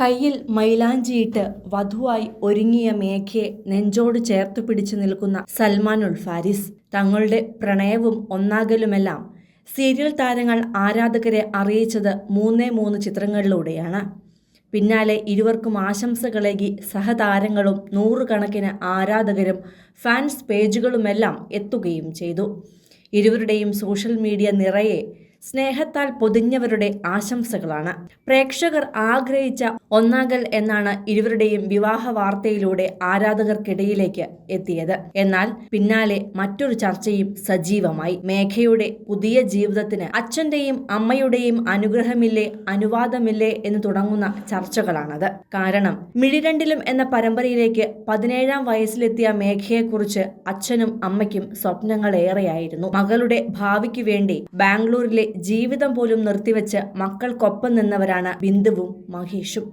കയ്യിൽ മൈലാഞ്ചിയിട്ട് വധുവായി ഒരുങ്ങിയ മേഘയെ നെഞ്ചോട് ചേർത്ത് പിടിച്ചു നിൽക്കുന്ന സൽമാൻ സൽമാനുൽ ഫാരിസ്. തങ്ങളുടെ പ്രണയവും ഒന്നാകലുമെല്ലാം സീരിയൽ താരങ്ങൾ ആരാധകരെ അറിയിച്ചത് മൂന്നേ മൂന്ന് ചിത്രങ്ങളിലൂടെയാണ്. പിന്നാലെ ഇരുവർക്കും ആശംസകളേകി സഹതാരങ്ങളും നൂറുകണക്കിന് ആരാധകരും ഫാൻസ് പേജുകളുമെല്ലാം എത്തുകയും ചെയ്തു. ഇരുവരുടെയും സോഷ്യൽ മീഡിയ നിറയെ സ്നേഹത്താൽ പൊതിഞ്ഞവരുടെ ആശംസകളാണ്. പ്രേക്ഷകർ ആഗ്രഹിച്ച ഒന്നാകൽ എന്നാണ് ഇരുവരുടെയും വിവാഹ വാർത്തയിലൂടെ ആരാധകർക്കിടയിലേക്ക് എത്തിയത്. എന്നാൽ പിന്നാലെ മറ്റൊരു ചർച്ചയും സജീവമായി. മേഘയുടെ പുതിയ ജീവിതത്തിന് അച്ഛന്റെയും അമ്മയുടെയും അനുഗ്രഹമില്ലേ അനുവാദമില്ലേ എന്ന് തുടങ്ങുന്ന ചർച്ചകളാണത്. കാരണം മിഴിരണ്ടിലും എന്ന പരമ്പരയിലേക്ക് പതിനേഴാം വയസ്സിലെത്തിയ മേഘയെക്കുറിച്ച് അച്ഛനും അമ്മയ്ക്കും സ്വപ്നങ്ങളേറെയായിരുന്നു. മകളുടെ ഭാവിക്ക് വേണ്ടി ബാംഗ്ലൂരിലെ ജീവിതം പോലും നിർത്തിവെച്ച് മക്കൾക്കൊപ്പം നിന്നവരാണ് ബിന്ദുവും മഹേഷും.